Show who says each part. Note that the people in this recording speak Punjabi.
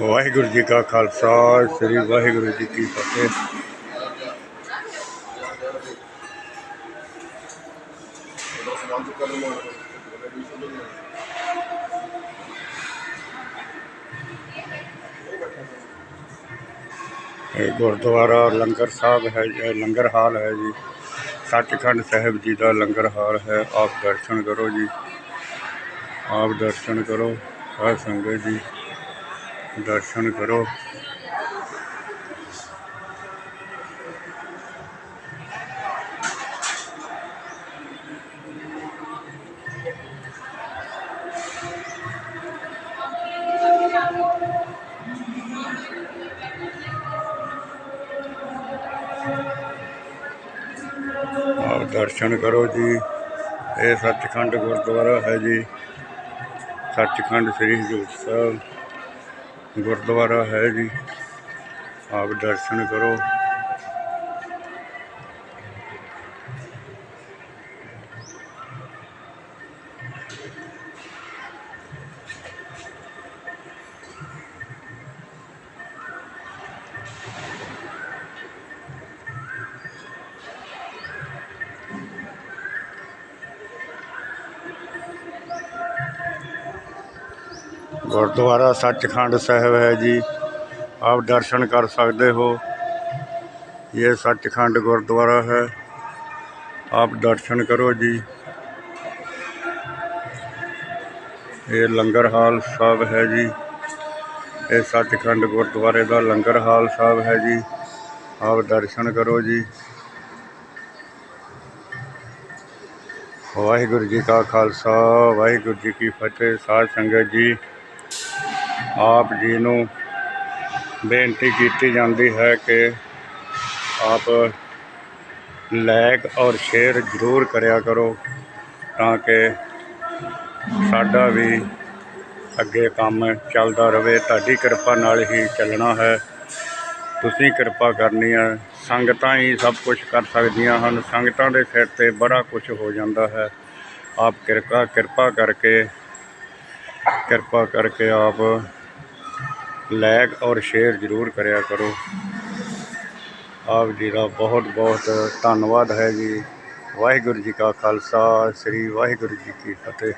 Speaker 1: ਵਾਹਿਗੁਰੂ ਜੀ ਕਾ ਖਾਲਸਾ ਸ੍ਰੀ ਵਾਹਿਗੁਰੂ ਜੀ ਕੀ ਫਤਿਹ ਇਹ ਗੁਰਦੁਆਰਾ ਲੰਗਰ ਸਾਹਿਬ ਹੈ ਇਹ ਲੰਗਰ ਹਾਲ ਹੈ ਜੀ ਸੱਚਖੰਡ ਸਾਹਿਬ ਜੀ ਦਾ ਲੰਗਰ ਹਾਲ ਹੈ ਆਪ ਦਰਸ਼ਨ ਕਰੋ ਜੀ ਆਪ ਦਰਸ਼ਨ ਕਰੋ ਸਾਧ ਸੰਗਤ ਜੀ ਦਰਸ਼ਨ ਕਰੋ ਆਪ ਦਰਸ਼ਨ ਕਰੋ ਜੀ ਇਹ ਸੱਚਖੰਡ ਗੁਰਦੁਆਰਾ ਹੈ ਜੀ ਸੱਚਖੰਡ ਸ੍ਰੀ ਹਜ਼ੂਰ ਸਾਹਿਬ ਗੁਰਦੁਆਰਾ ਹੈ ਜੀ। ਆਪ ਦਰਸ਼ਨ ਕਰੋ। ਗੁਰਦੁਆਰਾ ਸੱਚਖੰਡ ਸਾਹਿਬ ਹੈ ਜੀ। ਆਪ ਦਰਸ਼ਨ ਕਰ ਸਕਦੇ ਹੋ। ਇਹ ਸੱਚਖੰਡ ਗੁਰਦੁਆਰਾ ਹੈ। ਆਪ ਦਰਸ਼ਨ ਕਰੋ ਜੀ। ਇਹ ਲੰਗਰ ਹਾਲ ਸਾਹਿਬ ਹੈ ਜੀ। ਇਹ ਸੱਚਖੰਡ ਗੁਰਦੁਆਰੇ ਦਾ ਲੰਗਰ ਹਾਲ ਸਾਹਿਬ ਹੈ ਜੀ। ਆਪ ਦਰਸ਼ਨ ਕਰੋ ਜੀ। ਵਾਹਿਗੁਰੂ ਜੀ ਕਾ ਖਾਲਸਾ, ਵਾਹਿਗੁਰੂ ਜੀ ਕੀ ਫਤਿਹ। ਸਾਧ ਸੰਗਤ ਜੀ। ਆਪ ਜੀ ਨੂੰ ਬੇਨਤੀ ਕੀਤੀ ਜਾਂਦੀ ਹੈ ਕਿ ਆਪ ਲਾਇਕ ਔਰ ਸ਼ੇਅਰ ਜ਼ਰੂਰ ਕਰਿਆ ਕਰੋ ਤਾਂ ਕਿ ਸਾਡਾ ਵੀ ਅੱਗੇ ਕੰਮ ਚੱਲਦਾ ਰਹੇ ਤੁਹਾਡੀ ਕਿਰਪਾ ਨਾਲ ਹੀ ਚੱਲਣਾ ਹੈ। ਤੁਸੀਂ ਕਿਰਪਾ ਕਰਨੀ ਹੈ। ਸੰਗਤਾਂ ਹੀ ਸਭ ਕੁਝ ਕਰ ਸਕਦੀਆਂ ਹਨ। ਸੰਗਤਾਂ ਦੇ ਸਿਰ ਤੇ ਬੜਾ ਕੁਝ ਹੋ ਜਾਂਦਾ ਹੈ। ਆਪ ਕਿਰਪਾ ਕਿਰਪਾ ਕਰਕੇ ਕਿਰਪਾ ਕਰਕੇ ਆਪ ਲਾਇਕ ਔਰ ਸ਼ੇਅਰ ਜ਼ਰੂਰ ਕਰਿਆ ਕਰੋ। ਆਪ ਜੀ ਦਾ ਬਹੁਤ ਬਹੁਤ ਧੰਨਵਾਦ ਹੈ ਜੀ। ਵਾਹਿਗੁਰੂ ਜੀ ਕਾ ਖਾਲਸਾ, ਸ੍ਰੀ ਵਾਹਿਗੁਰੂ ਜੀ ਕੀ ਫਤਿਹ।